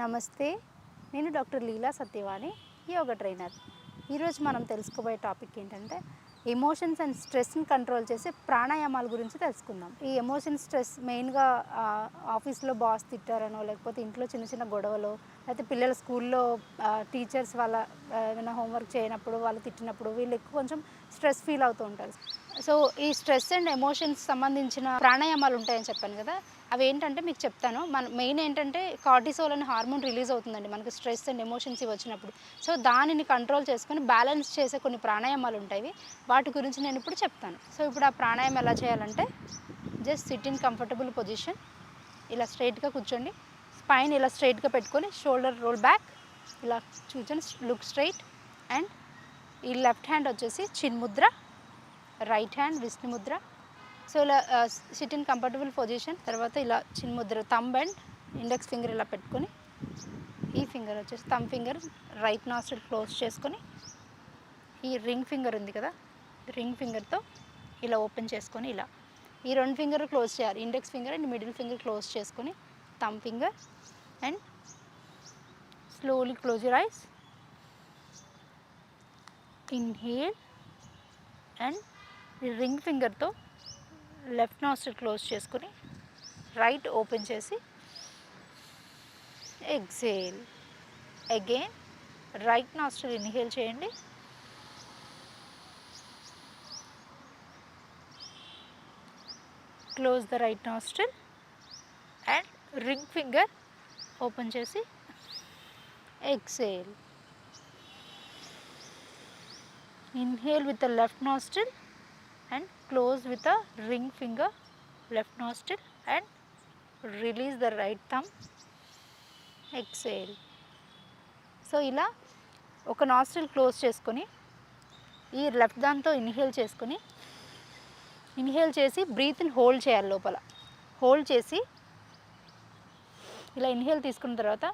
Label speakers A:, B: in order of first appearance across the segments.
A: నమస్తే నేను doctor Leela Satyavani yoga trainer. ఈరోజు మనం తెలుసుకోబోయే టాపిక్ ఏంటంటే ఎమోషన్స్ అండ్ స్ట్రెస్ని కంట్రోల్ చేసే ప్రాణాయామాల గురించి తెలుసుకుందాం. ఈ ఎమోషన్ స్ట్రెస్ మెయిన్గా ఆఫీస్లో బాస్ తిట్టారనో లేకపోతే ఇంట్లో చిన్న చిన్న గొడవలు లేకపోతే పిల్లల స్కూల్లో టీచర్స్ వాళ్ళ ఏమైనా హోంవర్క్ చేయనప్పుడు వాళ్ళు తిట్టినప్పుడు వీళ్ళు ఎక్కువ కొంచెం స్ట్రెస్ ఫీల్ అవుతూ ఉంటారు. సో ఈ స్ట్రెస్ అండ్ ఎమోషన్స్ సంబంధించిన ప్రాణాయామాలు ఉంటాయని చెప్పాను కదా అవి ఏంటంటే మీకు చెప్తాను. మన మెయిన్ ఏంటంటే కార్టిసోల్ అనే హార్మోన్ రిలీజ్ అవుతుందండి మనకి స్ట్రెస్ అండ్ ఎమోషన్స్ ఇవి వచ్చినప్పుడు. సో దానిని కంట్రోల్ చేసుకొని బ్యాలెన్స్ చేసే కొన్ని ప్రాణాయామాలు ఉంటాయి. వాటి గురించి నేను ఇప్పుడు చెప్తాను. సో ఇప్పుడు ఆ ప్రాణాయామం ఎలా చేయాలంటే just sit in comfortable position ఇలా స్ట్రైట్గా కూర్చోండి. స్పైన్ ఇలా స్ట్రైట్గా పెట్టుకొని షోల్డర్ రోల్ బ్యాక్ ఇలా కూర్చొని లుక్ స్ట్రైట్ అండ్ ఈ లెఫ్ట్ హ్యాండ్ వచ్చేసి chin Mudra right hand Vishnu Mudra so ఇలా సిట్ ఇన్ కంఫర్టబుల్ పొజిషన్ తర్వాత ఇలా చిన్న Mudra thumb and index finger ఇలా పెట్టుకొని ఈ ఫింగర్ వచ్చేసి thumb finger right nostril close చేసుకొని ఈ రింగ్ ఫింగర్ ఉంది కదా రింగ్ ఫింగర్తో ఇలా ఓపెన్ చేసుకొని ఇలా. ఈ రెండు ఫింగర్ క్లోజ్ చేయాలి. Index finger and middle finger close చేసుకొని thumb finger and slowly close your eyes inhale and ring ఫింగర్తో left nostril close చేసుకొని రైట్ ఓపెన్ చేసి exhale. Again right nostril inhale చేయండి. Close the right nostril and ring finger open చేసి exhale. Inhale with the left nostril and close with a ring finger left nostril and release the right thumb. Exhale. So ఇలా ఒక nostril close చేసుకొని ఈ left దాంతో inhale చేసుకొని inhale చేసి బ్రీత్ని hold చేయాలి లోపల. హోల్డ్ చేసి ఇలా ఇన్హేల్ తీసుకున్న తర్వాత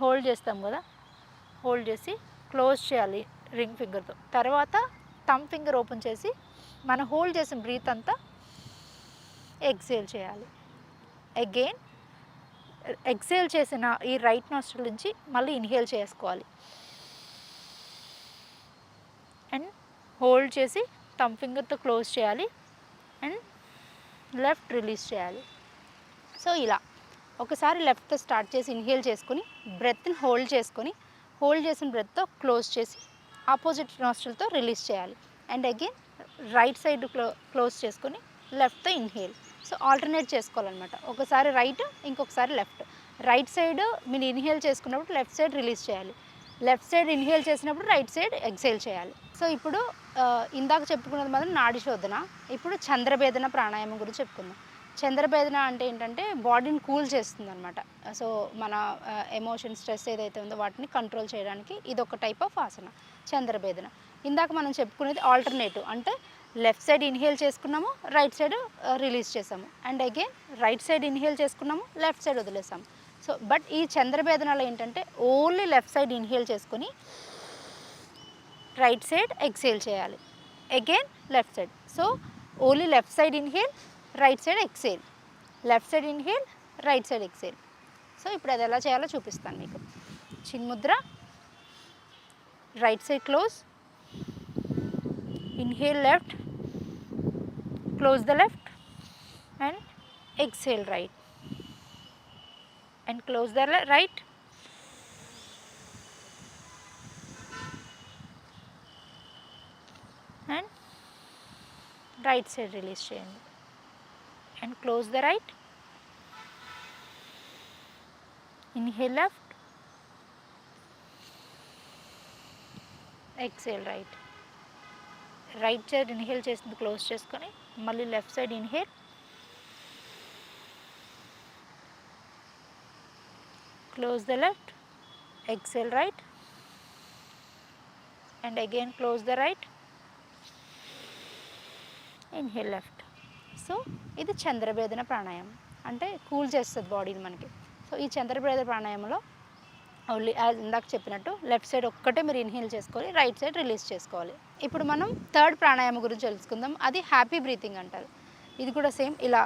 A: హోల్డ్ చేస్తాం కదా హోల్డ్ చేసి క్లోజ్ చేయాలి రింగ్ ఫింగర్తో తర్వాత థమ్ ఫింగర్ ఓపెన్ చేసి మనం హోల్డ్ చేసిన బ్రీత్ అంతా ఎగ్జేల్ చేయాలి. అగైన్ ఎగ్జేల్ చేసిన ఈ రైట్ నాస్ట్రల్ నుంచి మళ్ళీ ఇన్హేల్ చేసుకోవాలి. అండ్ హోల్డ్ చేసి థమ్ ఫింగర్తో క్లోజ్ చేయాలి. అండ్ లెఫ్ట్ రిలీజ్ చేయాలి. సో ఇలా. ఒకసారి లెఫ్ట్తో స్టార్ట్ చేసి ఇన్హేల్ చేసుకొని బ్రెత్ని హోల్డ్ చేసుకొని హోల్డ్ చేసిన బ్రెత్తో క్లోజ్ చేసి ఆపోజిట్ నాస్ట్రల్తో రిలీజ్ చేయాలి. And again right side clo close చేసుకొని లెఫ్ట్తో ఇన్హేల్. సో ఆల్టర్నేట్ చేసుకోవాలన్నమాట. ఒకసారి రైట్ ఇంకొకసారి లెఫ్ట్. రైట్ సైడ్ మీరు ఇన్హేల్ చేసుకున్నప్పుడు లెఫ్ట్ సైడ్ రిలీజ్ చేయాలి. లెఫ్ట్ సైడ్ ఇన్హేల్ చేసినప్పుడు రైట్ సైడ్ ఎక్సేల్ చేయాలి. సో ఇప్పుడు ఇందాక చెప్పుకున్నది మాత్రం నాడి శోధన ఇప్పుడు చంద్రభేదన ప్రాణాయామం గురించి చెప్పుకుందాం. చంద్రభేదన అంటే ఏంటంటే బాడీని కూల్ చేస్తుంది అనమాట సో మన ఎమోషన్ స్ట్రెస్ ఏదైతే ఉందో వాటిని కంట్రోల్ చేయడానికి ఇది ఒక టైప్ ఆఫ్ ఆసన చంద్రభేదన. ఇందాక మనం చెప్పుకునేది ఆల్టర్నేటివ్. అంటే లెఫ్ట్ సైడ్ ఇన్హేల్ చేసుకున్నాము రైట్ సైడ్ uh, రిలీజ్ చేసాము. And again right side inhale చేసుకున్నాము లెఫ్ట్ సైడ్ వదిలేసాము. సో బట్ ఈ చంద్రభేదనలో ఏంటంటే ఓన్లీ లెఫ్ట్ సైడ్ ఇన్హేల్ చేసుకొని రైట్ సైడ్ ఎక్సేల్ చేయాలి. Again left side. So only left side inhale right side exhale. Left side inhale right side exhale. So ఇప్పుడు అది ఎలా చేయాలో చూపిస్తాను మీకు. Chinmudra right side close inhale left close the left and exhale right. And close the right. And right side release chain and close the right. Inhale left. Exhale right. Right side inhale చేసింది close చేసుకొని మళ్ళీ left side inhale. Close the left exhale right and again close the right inhale left. So ఇది చంద్రభేదన ప్రాణాయామం. అంటే cool చేస్తుంది బాడీని మనకి. So ఈ చంద్రభేద ప్రాణాయామంలో ఓన్లీ యాజ్ ఇందాక చెప్పినట్టు లెఫ్ట్ సైడ్ ఒక్కటే మీరు ఇన్హేల్ చేసుకోవాలి రైట్ సైడ్ రిలీజ్ చేసుకోవాలి. ఇప్పుడు మనం థర్డ్ ప్రాణాయామం గురించి తెలుసుకుందాం. అది హ్యాపీ బ్రీతింగ్ అంటారు. ఇది కూడా సేమ్ ఇలా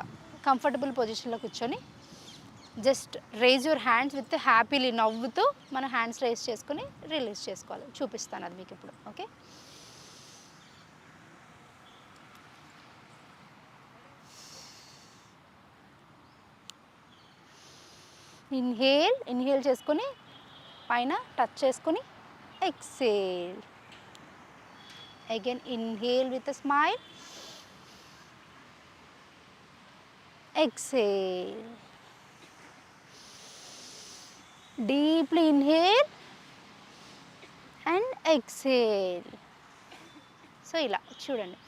A: కంఫర్టబుల్ పొజిషన్లో కూర్చొని just raise your hands with happily నవ్వుతూ మన హ్యాండ్స్ రేజ్ చేసుకుని రిలీజ్ చేసుకోవాలి. చూపిస్తాను అది మీకు ఇప్పుడు ఓకే? ఇన్హేల్ ఇన్హేల్ చేసుకొని పైన టచ్ చేసుకొని exhale again inhale with smile exhale deeply inhale and exhale so ఇలా చూడండి.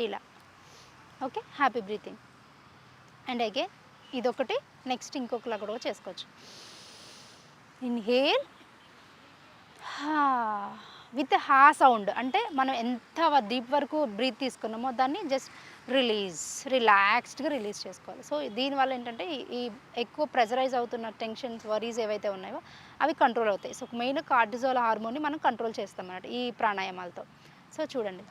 A: ఇలా. Okay happy breathing and again ఇదొకటి నెక్స్ట్ ఇంకొకలా కూడా చేసుకోవచ్చు. ఇన్హేల్ విత్ హా సౌండ్ అంటే మనం ఎంత డీప్ వరకు బ్రీత్ తీసుకున్నామో దాన్ని జస్ట్ రిలీజ్ రిలాక్స్డ్గా రిలీజ్ చేసుకోవాలి. సో దీనివల్ల ఏంటంటే ఈ- ఎక్కువ ప్రెజరైజ్ అవుతున్న టెన్షన్స్ వరీస్ ఏవైతే ఉన్నాయో అవి కంట్రోల్ అవుతాయి. సో మెయిన్ కార్టిజోల్ హార్మోన్ని మనం కంట్రోల్ చేస్తాం అన్నమాట ఈ ప్రాణాయామాలతో. సో చూడండి.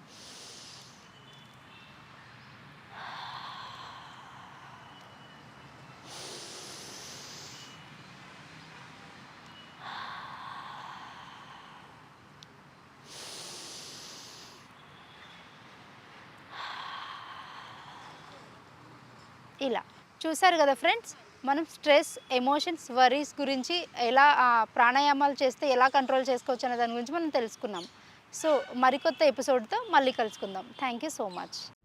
A: ఇలా. చూసారు కదా ఫ్రెండ్స్ మనం స్ట్రెస్ ఎమోషన్స్ వరీస్ గురించి ఎలా ప్రాణాయామాలు చేస్తే ఎలా కంట్రోల్ చేసుకోవచ్చు అనే దాని గురించి మనం తెలుసుకున్నాం. సో మరికొత్త ఎపిసోడ్తో మళ్ళీ కలుసుకుందాం. Thank you so much.